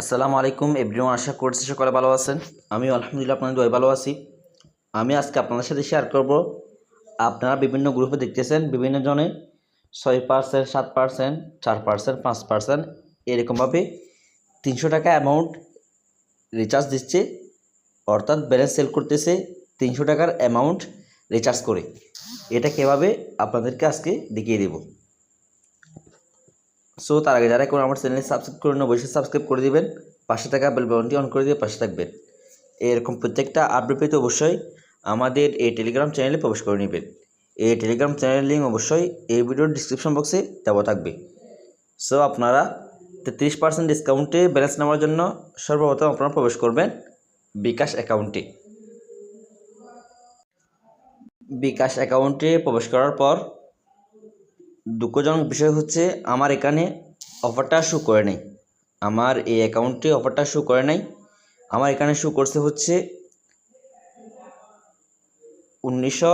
আসসালামু আলাইকুম, এভরিওয়ান, আশা করছি সকলে ভালো আছেন। আমি আলহামদুলিল্লাহ, আপনাদের দয় ভালো আছি। আমি আজকে আপনাদের সাথে শেয়ার করব, আপনারা বিভিন্ন গ্রুপে দেখতেছেন, বিভিন্ন জনে ছয় পার্সেন্ট সাত পার্সেন্ট চার পার্সেন্ট পাঁচ পার্সেন্ট এরকমভাবে তিনশো টাকা অ্যামাউন্ট রিচার্জ দিচ্ছে, অর্থাৎ ব্যালেন্স সেল করতেছে তিনশো টাকার অ্যামাউন্ট রিচার্জ করে। এটা কীভাবে, আপনাদেরকে আজকে দেখিয়ে দেবো। সো তার আগে যারা এখন আমার চ্যানেল সাবস্ক্রাইব করে অবশ্যই সাবস্ক্রাইব করে দিবেন। পাশে থাকা বেল বাটনটি অন করে দিয়ে পাশে থাকবেন। এরকম প্রত্যেকটা আপডেট পেতে অবশ্যই আমাদের এই টেলিগ্রাম চ্যানেলে প্রবেশ করে নেবেন। এই টেলিগ্রাম চ্যানেল লিঙ্ক অবশ্যই এই ভিডিওর ডিসক্রিপশন বক্সে দেওয়া থাকবে। সো আপনারা তেত্রিশ পার্সেন্ট ডিসকাউন্টে ব্যালেন্স নেওয়ার জন্য সর্বপ্রথম আপনারা প্রবেশ করবেন বিকাশ অ্যাকাউন্টে বিকাশ অ্যাকাউন্টে প্রবেশ করার পর দুঃখজনক বিষয় হচ্ছে, আমার এখানে অফারটা শু করে নেই। আমার এই অ্যাকাউন্টে অফারটা শু করে নাই। আমার এখানে শু করছে হচ্ছে উনিশশো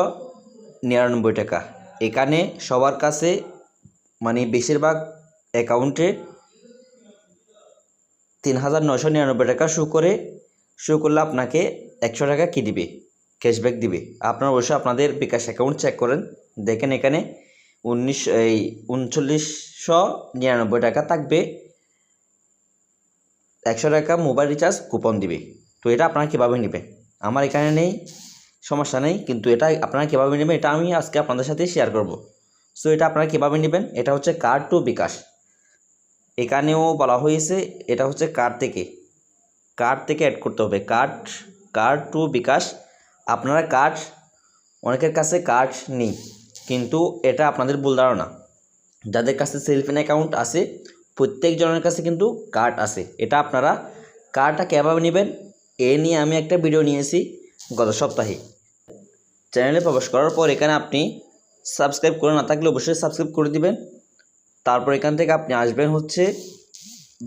নিরানব্বই টাকা। এখানে সবার কাছে মানে বেশিরভাগ অ্যাকাউন্টে তিন হাজার নশো নিরানব্বই টাকা শু করে শু করলে আপনাকে একশো টাকা কী দিবে? ক্যাশব্যাক দিবে। আপনারা অবশ্যই আপনাদের বিকাশ অ্যাকাউন্ট চেক করেন। দেখেন এখানে উনিশ, এই উনচল্লিশশো নিরানব্বই টাকা থাকবে। একশো টাকা মোবাইল রিচার্জ কুপন দিবে। তো এটা আপনারা কীভাবে নেবেন? আমার এখানে নেই, সমস্যা নেই, কিন্তু এটা আপনারা কীভাবে নেবেন এটা আমি আজকে আপনাদের সাথে শেয়ার করব। সো এটা আপনারা কীভাবে নেবেন? এটা হচ্ছে কার্ড টু বিকাশ। এখানেও বলা হয়েছে, এটা হচ্ছে কার্ড থেকে। কার্ড থেকে অ্যাড করতে হবে। Card card to bKash. আপনারা কার্ড, অনেকের কাছে কার্ড নেই। কিন্তু এটা আপনাদের ভুল ধারণা। যাদের কাছে সেলফিন অ্যাকাউন্ট আছে, প্রত্যেকজনের কাছে কিন্তু কার্ড আছে। এটা আপনারা কার্ডটা কীভাবে নেবেন, এ নিয়ে আমি একটা ভিডিও নিয়েছি গত সপ্তাহে। চ্যানেলে প্রবেশ করার পর এখানে আপনি সাবস্ক্রাইব করে না থাকলে অবশ্যই সাবস্ক্রাইব করে দিবেন। তারপর এখান থেকে আপনি আসবেন হচ্ছে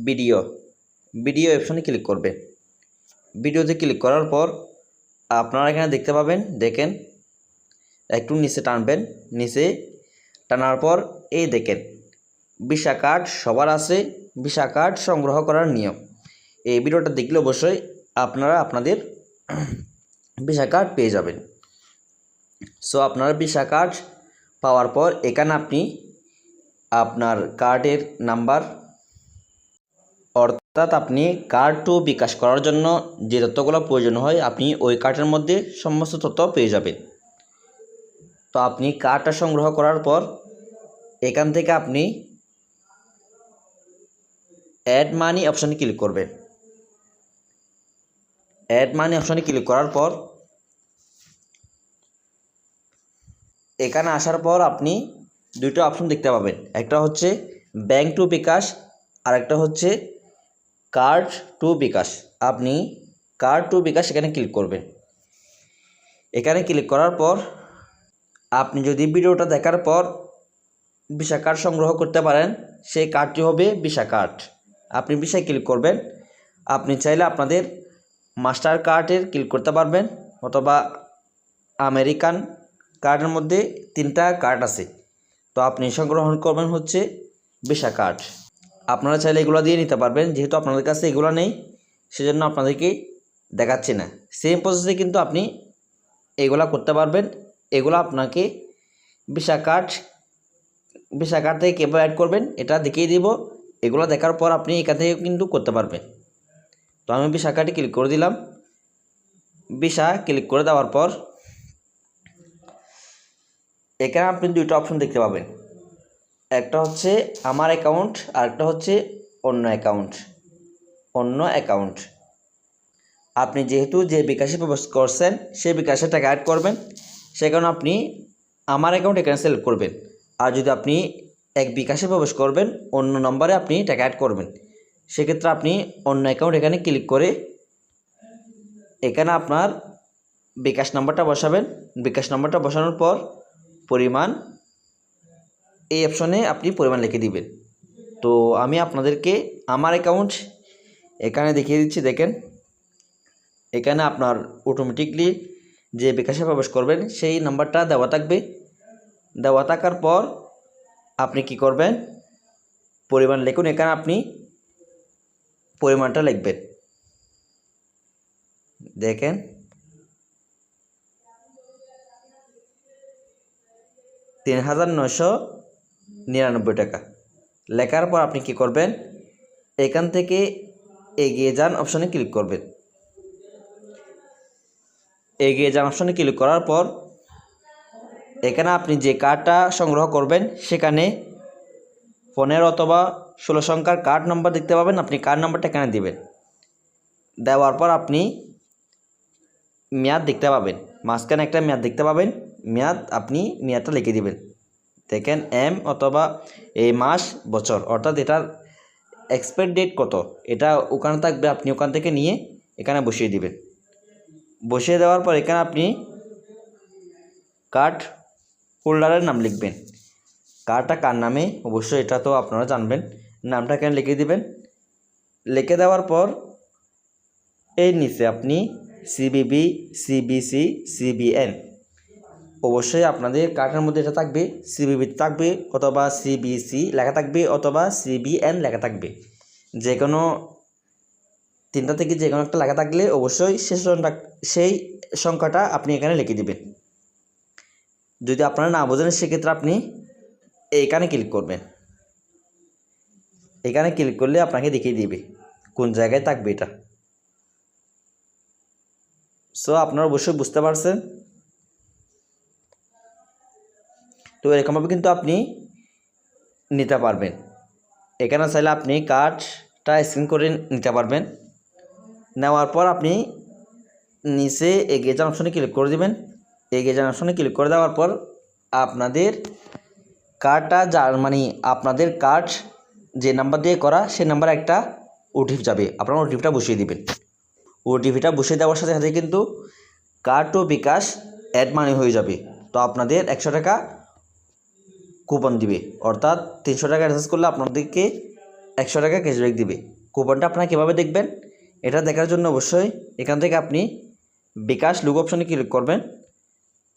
ভিডিও ভিডিও অপশনে ক্লিক করবেন ভিডিওতে ক্লিক করার পর আপনারা এখানে দেখতে পাবেন, দেখেন একটু নিচে টানবেন, নিচে টানার পর এই দেখেন ভিসা কার্ড সবার আছে ভিসা কার্ড সংগ্রহ করার নিয়ম। এই ভিডিওটা দেখলে অবশ্যই আপনারা আপনাদের ভিসা কার্ড পেয়ে যাবেন। সো আপনার ভিসা কার্ড পাওয়ার পর এখানে আপনি আপনার কার্ডের নাম্বার, অর্থাৎ আপনি কার্ড টু বিকাশ করার জন্য যে তথ্যগুলো প্রয়োজন হয়, আপনি ওই কার্ডের মধ্যে সমস্ত তথ্য পেয়ে যাবেন। তো আপনি কার্ডটা সংগ্রহ করার পর এখান থেকে আপনি অ্যাড মানি অপশানে ক্লিক করবেন। অ্যাড মানি অপশানে ক্লিক করার পর এখানে আসার পর আপনি দুটো অপশন দেখতে পাবেন। একটা হচ্ছে ব্যাংক টু বিকাশ, আর একটা হচ্ছে কার্ড টু বিকাশ। আপনি কার্ড টু বিকাশ এখানে ক্লিক করবেন। এখানে ক্লিক করার পর আপনি যদি ভিডিওটা দেখার পর ভিসা কার্ড সংগ্রহ করতে পারেন, সেই কার্ডটি হবে ভিসা কার্ড। আপনি ভিসায় ক্লিক করবেন। আপনি চাইলে আপনাদের মাস্টার কার্ডের ক্লিক করতে পারবেন, অথবা আমেরিকান কার্ডের মধ্যে তিনটা কার্ড আছে। তো আপনি সংগ্রহণ করবেন হচ্ছে ভিসা কার্ড। আপনারা চাইলে এগুলো দিয়ে নিতে পারবেন, যেহেতু আপনাদের কাছে এগুলো নেই, সেজন্য আপনাদেরকে দেখাচ্ছি না। সেম প্রসেসে কিন্তু আপনি এগুলা করতে পারবেন। এগুলো আপনাকে ভিসা কার্ড ভিসা কার্ড থেকে কীভাবে অ্যাড করবেন, এটা দেখিয়ে দিব। এগুলো দেখার পর আপনি এখান থেকে কিন্তু করতে পারবেন। তো আমি ভিসা কার্ডে ক্লিক করে দিলাম। ভিসা ক্লিক করে দেওয়ার পর এখানে আপনি দুইটা অপশন দেখতে পাবেন। একটা হচ্ছে আমার অ্যাকাউন্ট আর একটা হচ্ছে অন্য অ্যাকাউন্ট অন্য অ্যাকাউন্ট আপনি যেহেতু যে বিকাশে প্রবেশ করছেন সেই বিকাশে টাকা অ্যাড করবেন। সে কারণে আপনি আমার অ্যাকাউন্ট সিলেক্ট করবেন। আর যদি আপনি এক বিকাশে প্রবেশ করবেন, অন্য নম্বরে আপনি টাকা অ্যাড করবেন। সেক্ষেত্রে আপনি অন্য অ্যাকাউন্ট এখানে ক্লিক করে এখানে আপনার বিকাশ নাম্বারটা বসাবেন। বিকাশ নাম্বারটা বসানোর পর পরিমাণ এই অপশনে আপনি পরিমাণ লিখে দিবেন। তো আমি আপনাদেরকে আমার অ্যাকাউন্ট এখানে দেখিয়ে দিচ্ছি, দেখেন। এখানে আপনার অটোমেটিকলি যে বিকাশে প্রবেশ করবেন, সেই নাম্বারটা দেওয়া থাকবে। দেওয়া থাকার পর আপনি কি করবেন? পরিমাণ লিখুন, এখানে আপনি পরিমাণটা লিখবেন। দেখেন। তিন হাজার নশো নিরানব্বই টাকা। লেখার পর আপনি কি করবেন? এখান থেকে এগিয়ে যান, অপশনে ক্লিক করবেন। এগিয়ে যান অপশনে ক্লিক করার পর এখানে আপনি যে কার্ডটা সংগ্রহ করবেন, সেখানে পনেরো অথবা ষোলো সংখ্যার কার্ড নম্বর দেখতে পাবেন, আপনি কার্ড নম্বরটা এখানে দিবেন। দেওয়ার পর আপনি মেয়াদ দেখতে পাবেন। মাঝখানে একটা মেয়াদ দেখতে পাবেন, মেয়াদ আপনি মেয়াদটা লিখে দিবেন। দেখেন, এম অথবা এই মাস, বছর, অর্থাৎ এটার এক্সপায়ার ডেট কত? এটা ওখানে থাকবে, আপনি ওখান থেকে নিয়ে এখানে বসিয়ে দিবেন। বসিয়ে দেওয়ার পর এখানে আপনি কার্ড হোল্ডারের নাম লিখবেন। কার্ডটা কার নামে? অবশ্যই এটা তো আপনারা জানবেন। নামটা এখানে লিখে দিবেন। লিখে দেওয়ার পর এর নিচে আপনি সিবিবি সিবিসি সিবিএন অবশ্যই আপনাদের কার্ডের মধ্যে এটা থাকবে। সিবিবি থাকবে অথবা সিবিসি লেখা থাকবে অথবা সিবিএন লেখা থাকবে। যে কোনো তিনটা থেকে যে কোনো একটা লেখা থাকলে অবশ্যই সংখ্যা- সেই সংখ্যাটা আপনি এখানে লিখে দিবেন। যদি আপনারা না বোঝেন, সেক্ষেত্রে আপনি এইখানে ক্লিক করবেন। এখানে ক্লিক করলে আপনাকে দেখিয়ে দিবে কোন জায়গায় থাকবে এটা। সো আপনারা অবশ্যই বুঝতে পারছেন। তো এরকমভাবে কিন্তু আপনি নিতে পারবেন। এখানে চাইলে আপনি কার্ডটা স্ক্রিন করে নিতে পারবেন। নেওয়ার পর আপনি নিচে এগিয়ে যান অপশনে ক্লিক করে দেবেন। এগিয়ে যান অপশনে ক্লিক করে দেওয়ার পর আপনাদের কার্ডটা যার মানে আপনাদের কার্ড যে নাম্বার দিয়ে করা সেই নাম্বার একটা ওটিপি যাবে। আপনারা ওটিপিটা বসিয়ে দিবেন। ওটিপিটা বসিয়ে দেওয়ার সাথে সাথে কিন্তু কার্ড ও বিকাশ অ্যাড মানি হয়ে যাবে। তো আপনাদের একশো টাকা কুপন দিবে। অর্থাৎ তিনশো টাকা রিচার্জ করলে আপনাদেরকে একশো টাকা ক্যাশব্যাক দিবে। কুপনটা আপনারা কীভাবে দেখবেন? এটা দেখার জন্য অবশ্যই এখান থেকে আপনি বিকাশ লুক অপশনে ক্লিক করবেন।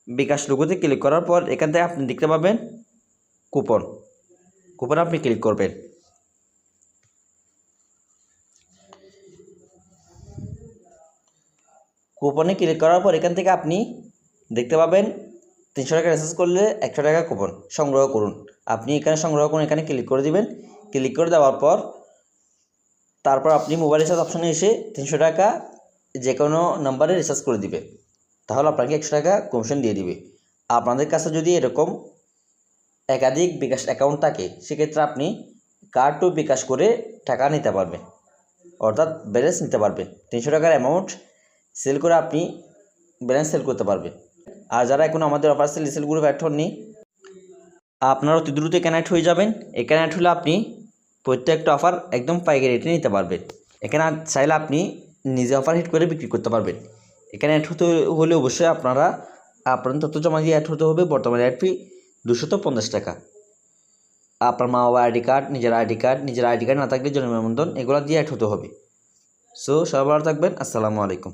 বিকাশ লুকোতে ক্লিক করার পর এখান থেকে আপনি দেখতে পাবেন কুপন কুপন আপনি ক্লিক করবেন। কুপনে ক্লিক করার পর এখান থেকে আপনি দেখতে পাবেন তিনশো টাকা রিচার্জ করলে একশো টাকা কুপন সংগ্রহ করুন। আপনি এখানে সংগ্রহ করুন, এখানে ক্লিক করে দিবেন। ক্লিক করে দেওয়ার পর তারপর আপনি মোবাইল রিচার্জ অপশানে এসে তিনশো টাকা যে কোনো নাম্বারে রিচার্জ করে দিবে। তাহলে আপনাকে একশো টাকা কমিশন দিয়ে দিবে। আপনাদের কাছে যদি এরকম একাধিক বিকাশ অ্যাকাউন্ট থাকে, সেক্ষেত্রে আপনি কার্ড টু বিকাশ করে টাকা নিতে পারবেন। অর্থাৎ ব্যালেন্স নিতে পারবেন। তিনশো টাকার অ্যামাউন্ট সেল করে আপনি ব্যালেন্স সেল করতে পারবেন। আর যারা এখন আমাদের offer sale resale group add হননি, আপনারা অতি দ্রুত কানেক্ট হয়ে যাবেন। এই কানেক্ট হলে আপনি প্রত্যেকটা অফার একদম পাইকারি রেটে নিতে পারবেন এখানে চাইলে আপনি নিজে অফার হিট করে বিক্রি করতে পারবেন। এখানে অ্যাড হতে হলে অবশ্যই আপনারা আপনার তথ্য জমা দিয়ে অ্যাড হতে হবে বর্তমানে অ্যাড ফি দুশত পঞ্চাশ টাকা। আপনার মা বাবা আইডি কার্ড নিজের আইডি কার্ড নিজের আইডি কার্ড না থাকলে জন্ম নিবন্ধন এগুলো দিয়ে অ্যাড হতে হবে। সো ভালো থাকবেন, আসসালামু আলাইকুম।